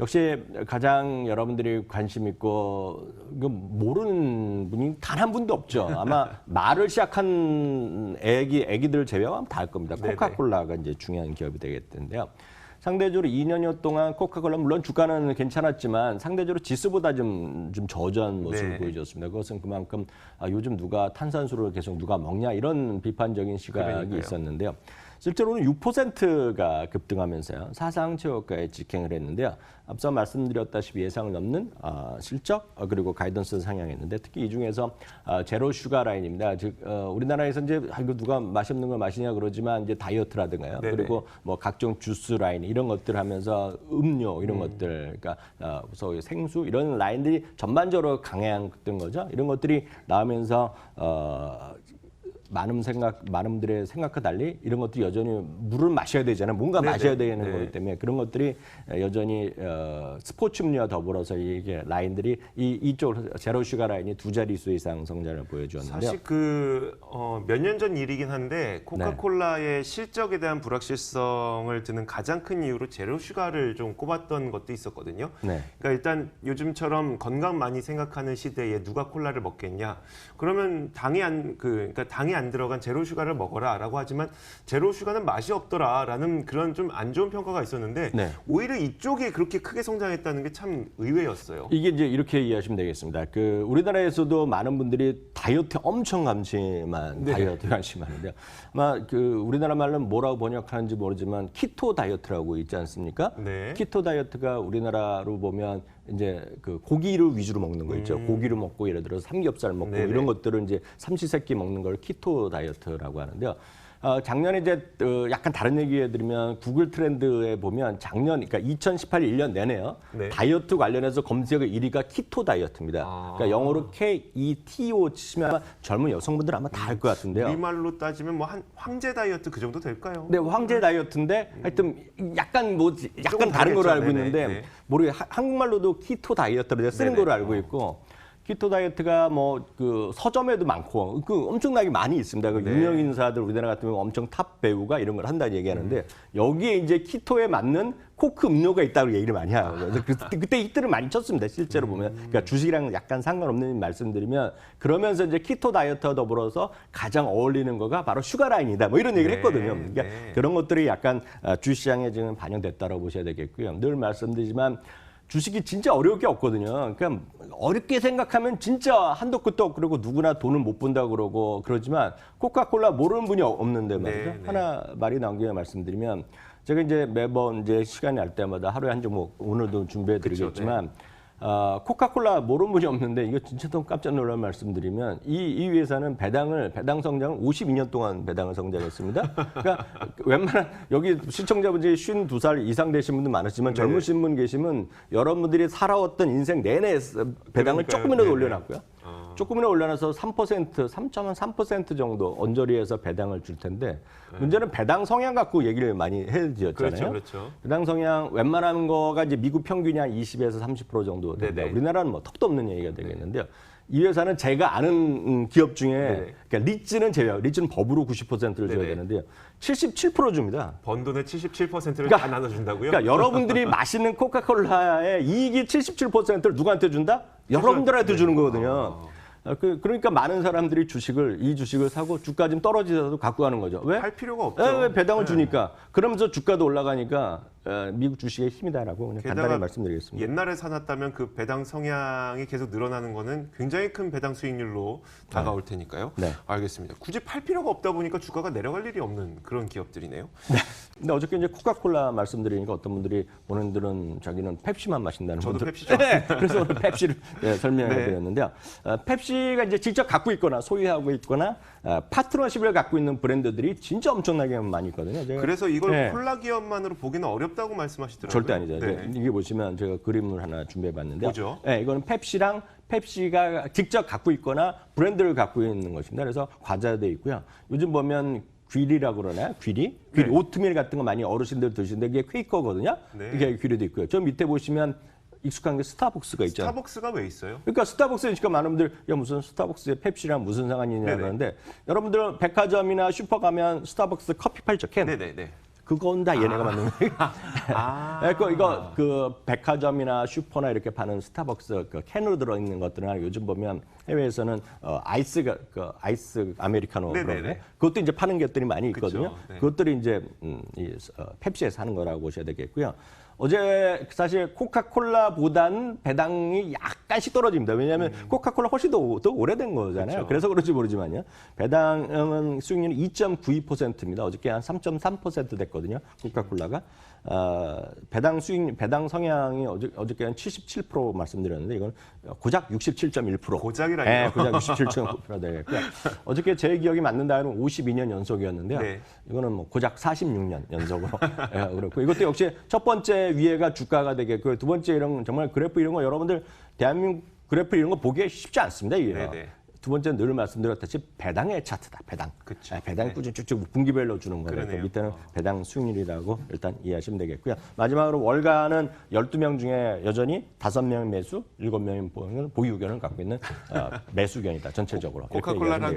역시 가장 여러분들이 관심 있고 그 모르는 분이 단 한 분도 없죠. 아마 말을 시작한 애기 애기들 제외하면 다알 겁니다. 네네. 코카콜라가 이제 중요한 기업이 되겠는데요. 상대적으로 2년여 동안 코카콜라 물론 주가는 괜찮았지만 상대적으로 지수보다 좀, 좀 저조한 모습을 네. 보여줬습니다. 그것은 그만큼 아, 요즘 누가 탄산수를 계속 누가 먹냐 이런 비판적인 시각이 그러니까요. 있었는데요. 실제로는 6%가 급등하면서요. 사상 최고가에 직행을 했는데요. 앞서 말씀드렸다시피 예상을 넘는 아, 실적 어, 그리고 가이던스 상향했는데 특히 이 중에서 아, 제로 슈가 라인입니다. 즉 어, 우리나라에서 이제 아, 이거 누가 맛없는 걸 마시냐 그러지만 이제 다이어트라든가요. 네네. 그리고 뭐 각종 주스 라인 이런 것들 하면서 음료 이런 것들 그러니까 어, 소위 생수 이런 라인들이 전반적으로 강해졌던 거죠. 이런 것들이 나오면서 어, 많은 생각, 많은 분들의 생각과 달리 이런 것들이 여전히 물을 마셔야 되잖아요. 뭔가 네네. 마셔야 되는 네. 거기 때문에 그런 것들이 여전히 어, 스포츠 음료와 더불어서 이게 라인들이 이 이쪽 제로 슈가 라인이 두 자릿수 이상 성장을 보여주었는데요. 사실 그 몇 년전 일이긴 한데 코카콜라의 실적에 대한 불확실성을 드는 가장 큰 이유로 제로 슈가를 좀 꼽았던 것도 있었거든요. 네. 그러니까 일단 요즘처럼 건강 많이 생각하는 시대에 누가 콜라를 먹겠냐? 그러면 당이 안그 그러니까 당이 안 들어간 제로 슈가를 먹어라라고 하지만 제로 슈가는 맛이 없더라라는 그런 좀 안 좋은 평가가 있었는데 네. 오히려 이쪽이 그렇게 크게 성장했다는 게 참 의외였어요. 이게 이제 이렇게 이해하시면 되겠습니다. 그 우리나라에서도 많은 분들이 다이어트 엄청 감심한 네. 다이어트 관심하는데요. 아마 그 우리나라 말로는 뭐라고 번역하는지 모르지만 키토 다이어트라고 있지 않습니까? 네. 키토 다이어트가 우리나라로 보면 이제 그 고기를 위주로 먹는 거 있죠. 고기를 먹고 예를 들어서 삼겹살 먹고 음. 네네. 이런 것들을 이제 삼시세끼 먹는 걸 키토 다이어트라고 하는데요. 어, 작년에 이제 어, 약간 다른 얘기 해드리면 구글 트렌드에 보면 작년 그러니까 2018 1년 내내요 네. 다이어트 관련해서 검색어 1위가 키토 다이어트입니다. 아. 그러니까 영어로 K E T O 치시면 아마 젊은 여성분들 아마 다 알 것 같은데요. 우리말로 따지면 뭐 한 황제 다이어트 그 정도 될까요? 네, 황제 다이어트인데 하여튼 약간 뭐 약간 다른 걸로. 알고 네네, 있는데 네. 모르게 하- 한국말로도 키토 다이어트를 쓰는 네네. 걸로 알고 있고 키토 다이어트가 뭐 그 서점에도 많고 그 엄청나게 많이 있습니다. 그 네. 유명 인사들 우리나라 같은 경우 엄청 탑 배우가 이런 걸 한다는 얘기하는데 여기에 이제 키토에 맞는 코크 음료가 있다고 얘기를 많이 해요. 그래서 그- 그때 히트를 많이 쳤습니다. 실제로 보면. 그러니까 주식이랑 약간 상관없는 말씀드리면 그러면서 이제 키토 다이어트와 더불어서 가장 어울리는 거가 바로 슈가 라인이다. 뭐 이런 얘기를 네, 했거든요. 그러니까 네. 그런 것들이 약간 아, 주시장에 지금 반영됐다고 보셔야 되겠고요. 늘 말씀드리지만 주식이 진짜 어려울 게 없거든요. 그러니까 어렵게 생각하면 진짜 한도 끝도 없고 그리고 누구나 돈을 못 번다고 그러고 그러지만 코카콜라 모르는 분이 없는데 말이죠. 네, 네. 하나 말이 나온 김에 말씀드리면 제가 이제 매번 이제 시간이 날 때마다 하루에 한 종목 오늘도 준비해 드리겠지만 어, 코카콜라 모르는 분이 없는데 이거 진짜 너무 깜짝 놀란 말씀드리면 이, 이 회사는 배당을 배당 성장을 52년 동안 배당을 성장했습니다. 그러니까 웬만한 여기 시청자분들이 52살 이상 되신 분들 많으시지만 네. 젊으신 분 계시면 여러분들이 살아왔던 인생 내내 배당을 그러니까요. 조금이라도 네네. 올려놨고요. 아. 조금이라도 올려놔서 3% 3.3% 정도 언저리에서 배당을 줄 텐데 문제는 배당 성향 갖고 얘기를 많이 해드렸잖아요. 그렇죠, 그렇죠. 배당 성향 웬만한 거가 이제 미국 평균이 한 20에서 30% 정도 된다. 네네. 우리나라는 뭐 턱도 없는 얘기가 되겠는데요. 이 회사는 제가 아는 음, 기업 중에 네네. 그러니까 리츠는 제외, 리츠는 법으로 90%를 줘야 네네. 되는데요. 77% 줍니다. 번 돈의 77%를 그러니까- 다 나눠준다고요? 그러니까 여러분들이 마시는 코카콜라의 이익이 77%를 누구한테 준다? 여러분들한테 네. 주는 거거든요. 어, 그, 그러니까 많은 사람들이 주식을 이 주식을 사고 주가 좀 떨어지더라도 갖고 가는 거죠. 왜? 할 필요가 없죠. 예, 왜 배당을 네. 주니까. 그러면서 주가도 올라가니까 어, 미국 주식의 힘이다라고 그냥 간단히 말씀드리겠습니다. 옛날에 사놨다면 그 배당 성향이 계속 늘어나는 거는 굉장히 큰 배당 수익률로 다가올 테니까요. 네. 알겠습니다. 굳이 팔 필요가 없다 보니까 주가가 내려갈 일이 없는 그런 기업들이네요. 근데 어저께 이제 코카콜라 말씀드리니까 어떤 분들이 본인들은 자기는 펩시만 마신다는 저도 분들. 펩시 좋아. 네, 그래서 오늘 펩시를 네, 설명해 네. 드렸는데요. 어, 펩시가 이제 직접 갖고 있거나 소유하고 있거나 어, 파트너십을 갖고 있는 브랜드들이 진짜 엄청나게 많이 있거든요. 제가 그래서 이걸 네. 콜라 기업만으로 보기는 어렵 다고 말씀하시더라고요. 절대 아니죠. 네. 이게 보시면 제가 그림을 하나 준비해 봤는데요. 뭐죠? 네, 이거는 펩시랑 펩시가 직접 갖고 있거나 브랜드를 갖고 있는 것입니다. 그래서 과자도 있고요. 요즘 보면 귀리라고 그러나요? 귀리? 귀리 네. 오트밀 같은 거 많이 어르신들 드시는데 이게 퀘이커거든요. 네. 이게 귀리도 있고요. 저 밑에 보시면 익숙한 게 스타벅스가 있잖아요. 스타벅스가 왜 있어요? 그러니까 스타벅스니까 많은 분들 야 무슨 스타벅스에 펩시랑 무슨 상관이냐. 그러는데 여러분들 백화점이나 슈퍼 가면 스타벅스 커피 팔죠 캔. 네네네. 그건 다 얘네가 만든 거예요. 아. 그러니까 이거 그 백화점이나 슈퍼나 이렇게 파는 스타벅스 그 캔으로 들어 있는 것들은 요즘 보면 해외에서는 어, 아이스가 그 아이스 아메리카노 그런 네네네. 거 그것도 이제 파는 것들이 많이 있거든요. 그쵸, 네. 그것들이 이제 음, 이 어, 펩시에서 하는 거라고 보셔야 되겠고요. 어제 사실 코카콜라보다는 배당이 약간씩 떨어집니다. 왜냐하면 코카콜라 훨씬 더, 오- 더 오래된 거잖아요. 음. 그쵸. 그래서 그런지 모르지만요. 배당은 수익률이 2.92%입니다. 어저께 한 3.3% 됐거든요. 코카콜라가. 어, 배당 수익, 배당 성향이 어저, 어저께 한 77% 말씀드렸는데 이건 고작 67.1%. 고작이라니요? 네, 고작 67.9% 되겠고요. 어저께 제 기억이 맞는다면 52년 연속이었는데요. 네. 이거는 뭐 고작 46년 연속으로 예, 그렇고 이것도 역시 첫 번째 위에가 주가가 되겠고요. 두 번째 이런 정말 그래프 이런 거 여러분들 대한민국 그래프 이런 거 보기 쉽지 않습니다. 이게. 두 번째는 늘 말씀드렸듯이 배당의 차트다. 배당. 그쵸. 네. 꾸준히 쭉쭉 분기별로 주는 거예요. 그 밑에는 배당 수익률이라고 일단 이해하시면 되겠고요. 마지막으로 월가는 12명 중에 여전히 5명이 매수, 7명이 보유 의견을 갖고 있는 어, 매수 의견이다. 전체적으로. 코카콜라랑. 비교하면